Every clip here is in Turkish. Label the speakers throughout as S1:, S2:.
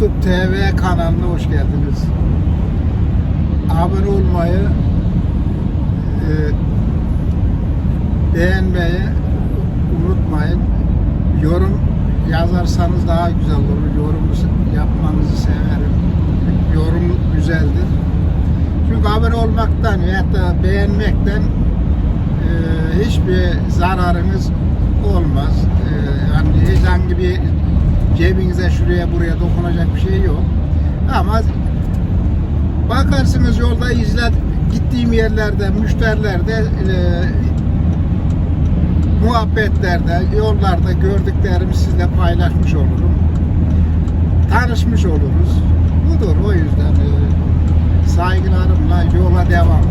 S1: YouTube TV kanalına hoş geldiniz. Abone olmayı e, beğenmeyi unutmayın. Yorum yazarsanız daha güzel olur. Yorum yapmanızı severim. Yorum güzeldir. Çünkü abone olmaktan veya da beğenmekten e, hiçbir zararınız olmaz. E, yani herhangi bir cebinize şuraya buraya dokunacak bir şey yok. Ama bakarsınız yolda izler gittiğim yerlerde, müşterilerde e, muhabbetlerde, yollarda gördüklerimi sizle paylaşmış olurum. Tanışmış oluruz. Budur o yüzden e, saygılarımla yola devam.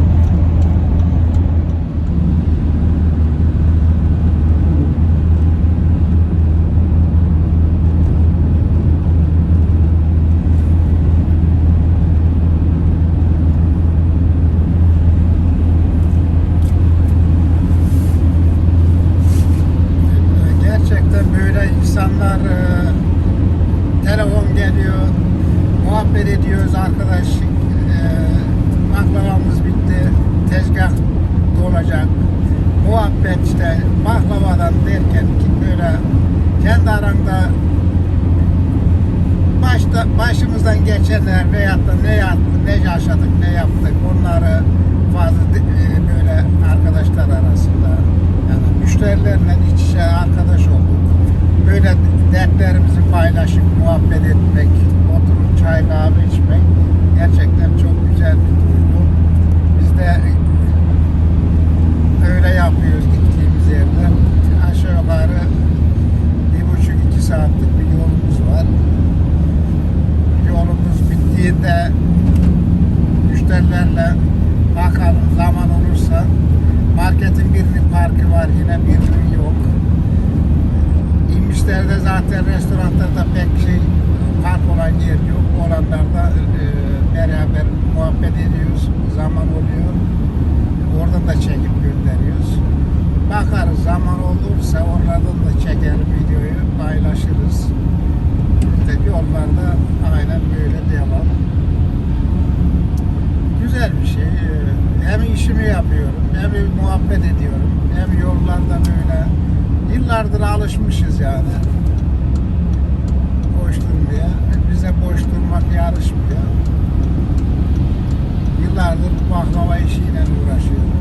S1: Gerçekten böyle insanlar e, telefon geliyor, muhabbet ediyoruz arkadaş. E, baklavamız bitti, tezgah dolacak. Muhabbet işte baklavadan derken ki böyle kendi aranda başta başımızdan geçenler veyahut da ne yaptık, ne yaşadık, ne yaptık onları fazla e, böyle arkadaşlar arasında yani müşterilerle iç içe arkadaş olduk. Böyle dertlerimizi paylaşıp muhabbet etmek, oturup çay kahve içmek gerçekten çok güzel bir duygu. Biz de öyle yapıyoruz gittiğimiz yerde. Aşağı yukarı bir buçuk iki saatlik bir yolumuz var. Yolumuz bittiğinde müşterilerle bakalım zaman olursa marketin birinin parkı var yine birinin yok. İnmişler İçeride zaten restoranlarda pek şey park olan yer yok. Oranlarda e, beraber muhabbet ediyoruz. Zaman oluyor. Oradan da çekip gönderiyoruz. Bakarız zaman olursa oralardan da çekerim videoyu paylaşırız. İşte yollarda aynen böyle devam. Güzel bir şey. Ee, Hem işimi yapıyorum, hem muhabbet ediyorum, hem yollarda böyle yıllardır alışmışız yani. Boş durmaya. Bize boş durmak yarışmıyor. Yıllardır baklava işiyle uğraşıyorum.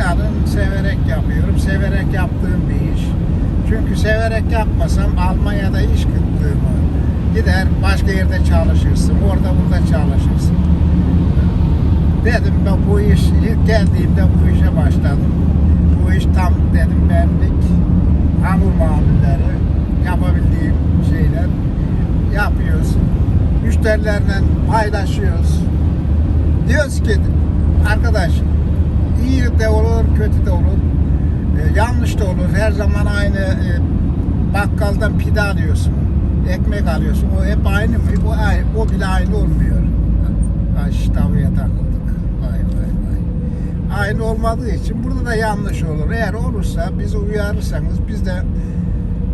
S1: Yani severek yapıyorum. Severek yaptığım bir iş. Çünkü severek yapmasam Almanya'da iş kıtlığımı gider başka yerde çalışırsın. Orada burada çalışırsın. Dedim ben bu iş ilk geldiğimde bu işe başladım. Bu iş tam dedim benlik. Hamur mamulleri yapabildiğim şeyler yapıyoruz. Müşterilerle paylaşıyoruz. Diyoruz ki arkadaş iyi de olur, kötü de olur. E, yanlış da olur. Her zaman aynı e, bakkaldan pide alıyorsun. Ekmek alıyorsun. O hep aynı mı? O, o bile aynı olmuyor. Ay tavuya takıldık. Vay vay vay. Aynı olmadığı için burada da yanlış olur. Eğer olursa bizi uyarırsanız biz de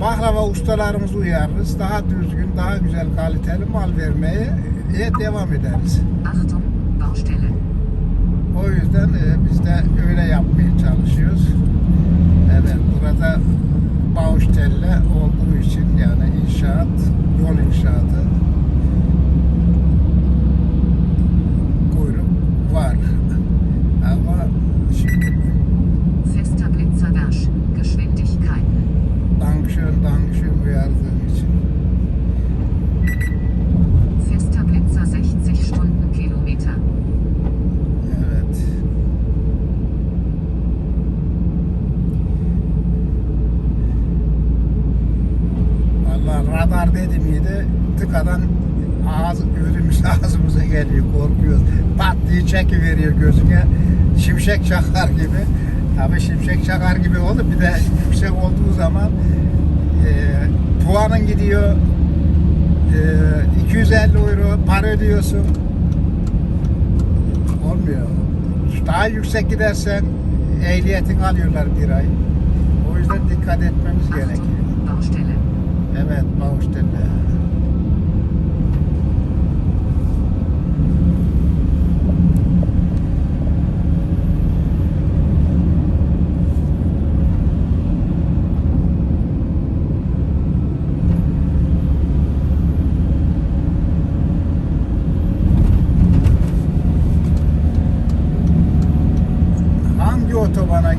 S1: baklava ustalarımızı uyarırız. Daha düzgün, daha güzel kaliteli mal vermeye e, devam ederiz. O yüzden e, biz de öyle yapmaya çalışıyoruz. Evet, burada Baustelle olduğu için yani inşaat, yol inşaatı kuyruk var. Ama şimdi
S2: Fester Blitzerdash. Geschwindigkeit.
S1: Dankeschön, Dankeschön uyardığım için.
S2: Fester Blitzer 60 Stundenkilometer.
S1: Evet. Vallahi radar dedim miydi tıkadan ağız, gözümüz ağzımıza geliyor korkuyoruz. Pat diye çekiveriyor gözüne. Şimşek çakar gibi. Tabii şimşek çakar gibi oldu. Bir de yüksek olduğu zaman e, puanın gidiyor. E, 250 euro para ödüyorsun. Olmuyor. Daha yüksek gidersen ehliyetini alıyorlar bir ay. O yüzden dikkat etmemiz gerekiyor. Evet, Baustelle.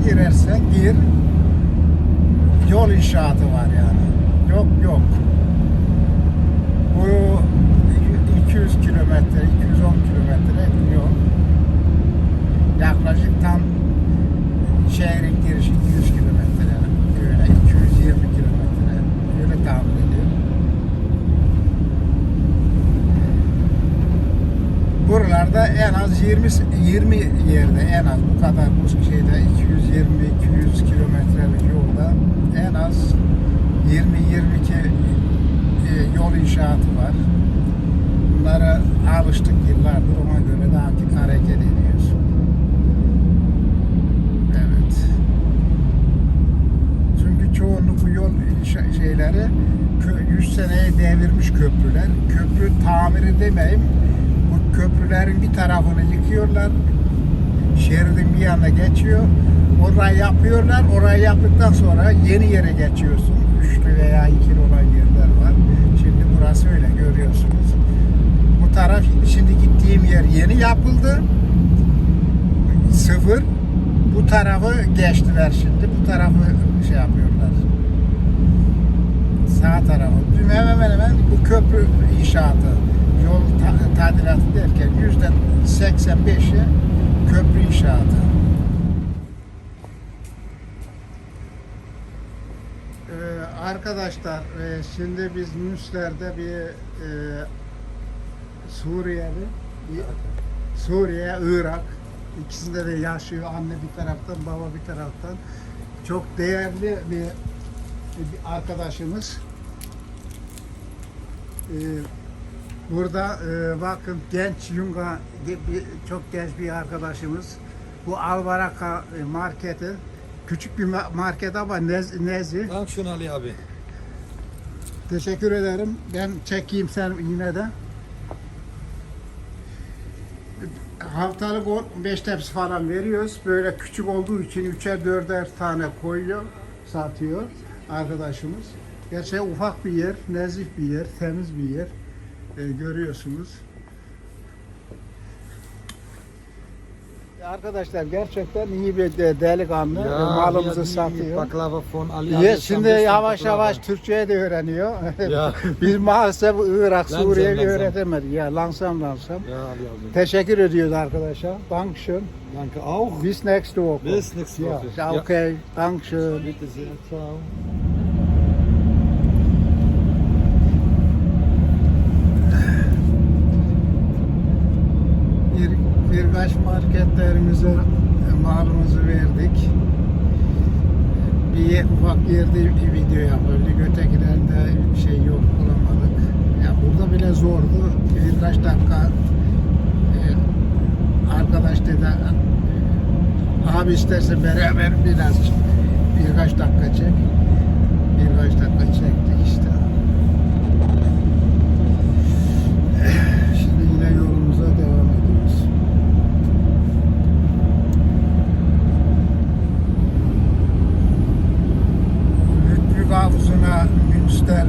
S1: Otobana girersen gir, yol inşaatı var yani. Yok yok. Bu 200 kilometre, 210 kilometre yol. Yaklaşık tam şehrin girişi 200 kilometre. Öyle 220 kilometre. Öyle tahmin ediyorum. Buralarda en az 20 20 yerde en az bu kadar bu şeyde 220 200 kilometrelik yolda en az 20 22 e, yol inşaatı var. Bunlara alıştık yıllardır ona göre de artık hareket ediyoruz. Evet. Çünkü çoğunluk bu yol şeyleri kö- 100 seneye devirmiş köprüler. Köprü tamiri demeyeyim. Bu köprülerin bir tarafını yıkıyorlar. Şeridin bir yanına geçiyor. Orayı yapıyorlar. Orayı yaptıktan sonra yeni yere geçiyorsun. Üçlü veya ikili olan yerler var. Şimdi burası öyle görüyorsunuz. Bu taraf şimdi gittiğim yer yeni yapıldı. Sıfır. Bu tarafı geçtiler şimdi. Bu tarafı şey yapıyorlar. Sağ tarafı. Hemen hemen hemen bu köprü inşaatı, yol ta- tadilatı derken yüzde 85'i köprü inşaatı. Ee, arkadaşlar e, şimdi biz Müsler'de bir e, Suriyeli Suriye, Irak ikisinde de yaşıyor anne bir taraftan baba bir taraftan çok değerli bir, bir arkadaşımız. Ee, burada e, bakın genç Yunga çok genç bir arkadaşımız. Bu Albaraka e, marketi küçük bir ma- market ama nez, nezi.
S3: Dankeschön Ali abi.
S1: Teşekkür ederim. Ben çekeyim sen yine de. Haftalık 5 tepsi falan veriyoruz. Böyle küçük olduğu için üçer dörder tane koyuyor, satıyor arkadaşımız. Gerçi ufak bir yer, nezih bir yer, temiz bir yer. Ee, görüyorsunuz. Arkadaşlar gerçekten iyi bir de- delikanlı. Ee, Malımızı satıyor.
S3: Baklava Ali abi.
S1: Yes, şimdi yavaş
S3: Baklava.
S1: yavaş Türkçe'ye de öğreniyor.
S3: Ya.
S1: Biz maalesef Irak, Suriye'yi öğretemedik. Ya langsam.
S3: Ja, Ali abi.
S1: Teşekkür ediyoruz arkadaşlar. Dankeschön.
S3: Danke auch.
S1: Bis nächste Woche.
S3: Bis nächste
S1: Ja,
S3: Woche.
S1: ja,
S3: Ja.
S1: okay. Dankeschön.
S3: Bitte sehr. Ciao.
S1: Bir, birkaç marketlerimize malımızı verdik. Bir ufak yerde bir video yapıldı. Ötekilerinde bir şey yok bulamadık. Ya burada bile zordu. Birkaç dakika e, arkadaş dedi abi isterse beraber biraz birkaç dakika çek. Birkaç dakika çektik işte. Şimdi yine yolumuza devam ediyoruz. Lütfük Havuzu'na Münster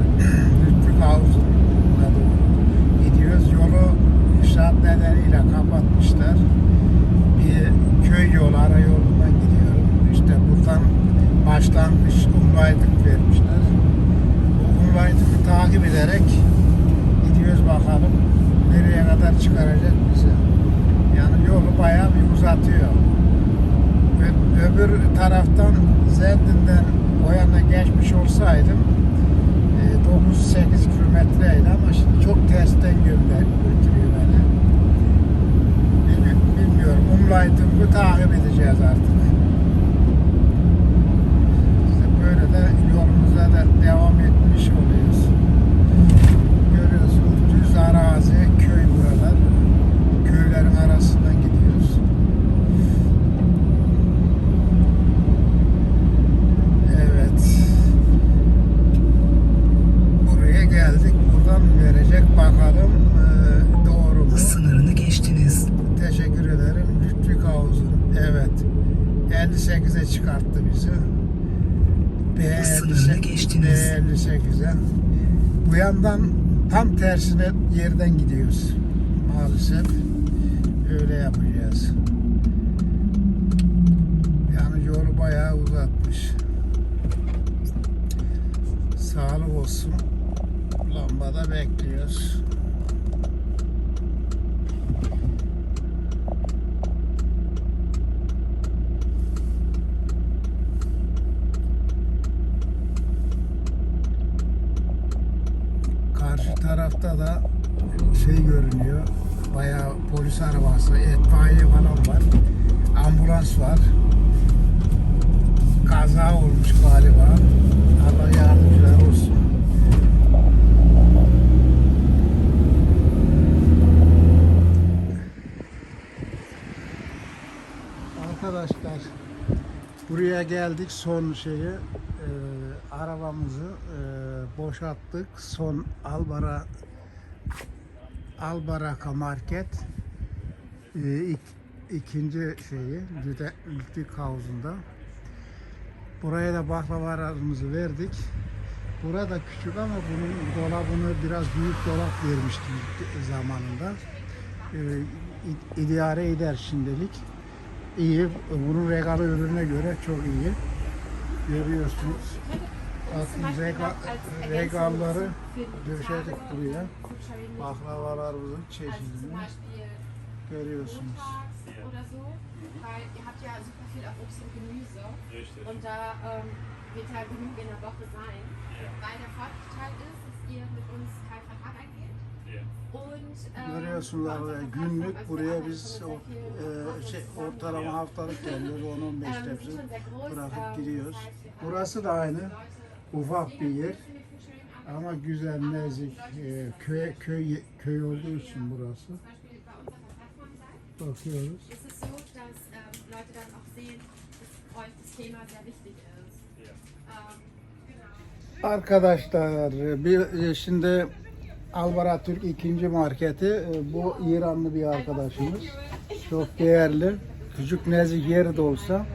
S1: Lütfük Havuzu'na doğru gidiyoruz. Yolu inşaat nedeniyle kapatmışlar. Bir köy yolu, ara yolundan gidiyorum. İşte buradan başlangıç Umlaydık vermişler. Bu Umlaydık'ı takip ederek gidiyoruz bakalım nereye kadar çıkaracak bizi. Yani yolu bayağı bir uzatıyor. Ö- öbür Zendin'den o yana geçmiş olsaydım e, 9-8 kilometreydi ama şimdi çok tersten gönder götürüyor beni. Bilmi- Bilmiyorum. Umlaydık'ı takip edeceğiz artık. İşte böyle de yolumuza da devam etmiş oluyoruz. Görüyorsunuz düz arazi, köy buralar. Köylerin arasından gidiyoruz. Evet. Buraya geldik. Buradan mı verecek bakalım. Ee, doğru mu?
S4: Sınırını geçtiniz.
S1: Teşekkür ederim. Lütfük Havuzu. Evet. 58'e çıkarttı bizi. B
S4: Sınırını geçtiniz.
S1: B58'e. Bu yandan tam tersine yerden gidiyoruz. Maalesef. Öyle yapacağız. Yani yolu bayağı uzatmış. Sağlık olsun. Lambada bekliyoruz. Karşı tarafta da şey görünüyor. Bayağı polis arabası, etfaiye falan var. Ambulans var. Kaza olmuş galiba. Allah yardımcılar olsun. Arkadaşlar buraya geldik son şeyi e, arabamızı e, boşalttık son Albara Albaraka Market e, ik, ikinci şeyi Lütfük Havuzunda buraya da baklavalarımızı verdik burada küçük ama bunun dolabını biraz büyük dolap vermiştik zamanında e, i- idare eder şimdilik iyi. Bunun regalı ürüne göre çok iyi. Görüyorsunuz. Bakın rega, regalları döşedik buraya. Baklavalarımızın çeşidini görüyorsunuz.
S5: Weil ihr habt ja super viel auch Obst und Gemüse. Und da ähm, wird halt genug in der Woche sein. Weil der Vorteil ist, dass ihr mit uns keinen Vertrag eingeht. Und, ähm, unserer
S1: günlük buraya biz o, e, şey, ortalama haftalık geliyoruz 10-15
S5: ähm,
S1: tepsi
S5: schon sehr groß,
S1: bırakıp
S5: ähm,
S1: gidiyoruz. Burası da aynı ufak bir yer ama güzel nezik e, köy köy köy olduğu için burası. Bakıyoruz.
S5: ist es so, dass ähm, Leute dann auch sehen, dass euch das Thema sehr wichtig ist. Ähm, genau.
S1: Arkadaşlar bir e, şimdi Alvara Türk ikinci marketi e, bu İranlı bir arkadaşımız. Çok değerli. Küçük nezik yeri de olsa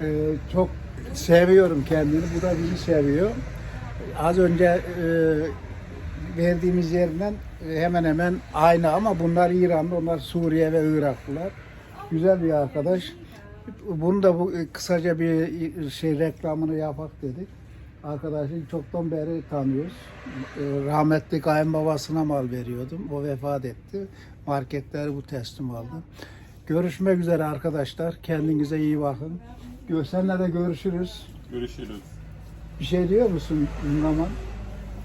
S1: e, çok seviyorum kendini. Bu da bizi seviyor. Az önce verdiğimiz yerden e, hemen hemen aynı ama bunlar İranlı, onlar Suriye ve Iraklılar. Güzel bir arkadaş. Bunu da bu e, kısaca bir şey reklamını yapak dedik. Arkadaşı çoktan beri tanıyoruz. E, Rahmetli kayınbabasına mal veriyordum. O vefat etti. Marketleri bu teslim aldı. Görüşmek üzere arkadaşlar. Kendinize iyi bakın. Seninle de görüşürüz.
S6: Görüşürüz.
S1: Bir şey diyor musun Naman?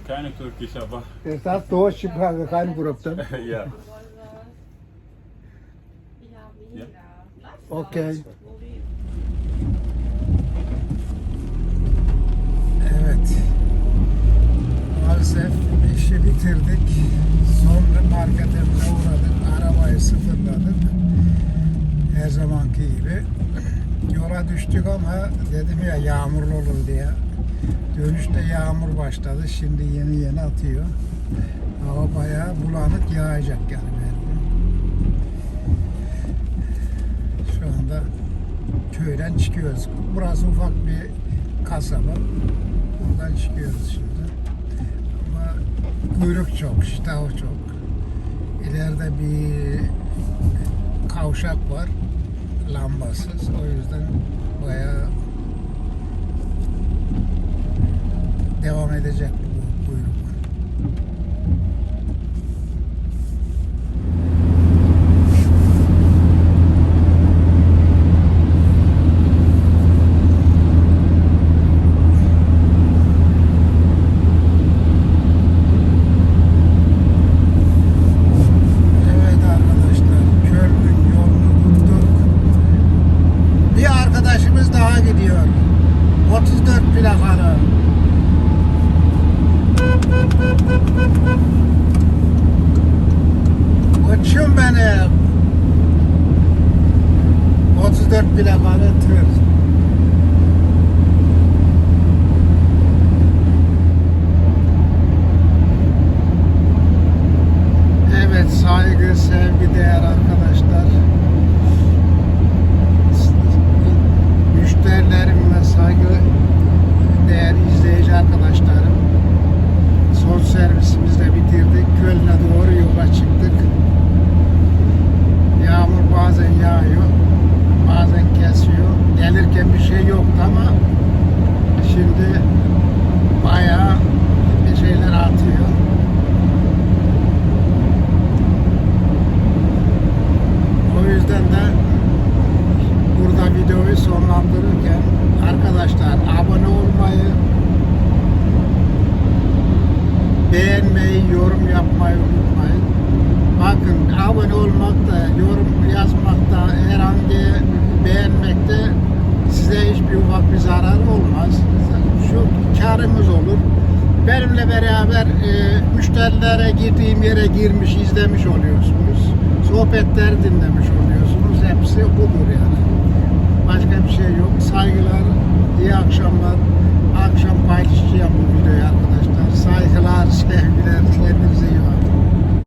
S6: Keine Türkisch, aber
S1: Esas Doğu Şipraga kein gruptan.
S6: ja.
S5: Ja,
S1: Evet. Maalesef işi bitirdik. Son marketimize uğradık. Arabayı sıfırladık. Her zamanki gibi. Yola düştük ama dedim ya yağmurlu olur diye. Dönüşte yağmur başladı. Şimdi yeni yeni atıyor. Hava bayağı bulanık yağacak yani. Şu anda köyden çıkıyoruz. Burası ufak bir kasaba. Buradan çıkıyoruz şimdi. Ama kuyruk çok, iştahı çok. İleride bir kavşak var. Lambasız. O yüzden bayağı devam edecek bu kuyruk. Evet arkadaşlar, Köln'ün yolunu tuttuk. Bir arkadaşımız daha gidiyor. 34 plakalı. Koçum benim. 34 plakalı tır. Evet saygı, sevgi, değer arkadaşlar. Müşterilerim ve saygı değer izleyici arkadaşlarım. Son servisimizi de bitirdik. Köln'e doğru yola çıktık. Yağmur bazen yağıyor, bazen kesiyor. Gelirken bir şey yoktu ama şimdi bayağı bir şeyler atıyor. O yüzden de burada videoyu sonlandırırken arkadaşlar abone olmayı, beğenmeyi, yorum yapmayı unutmayın. Bakın abone olmak da, yorum yazmak da, herhangi beğenmekte size hiçbir ufak bir zarar olmaz. Şu karımız olur. Benimle beraber e, müşterilere girdiğim yere girmiş, izlemiş oluyorsunuz. Sohbetleri dinlemiş oluyorsunuz. Hepsi budur yani. Başka bir şey yok. Saygılar, iyi akşamlar. Akşam paylaşacağım bu videoyu arkadaşlar. Saygılar, sevgiler, kendinize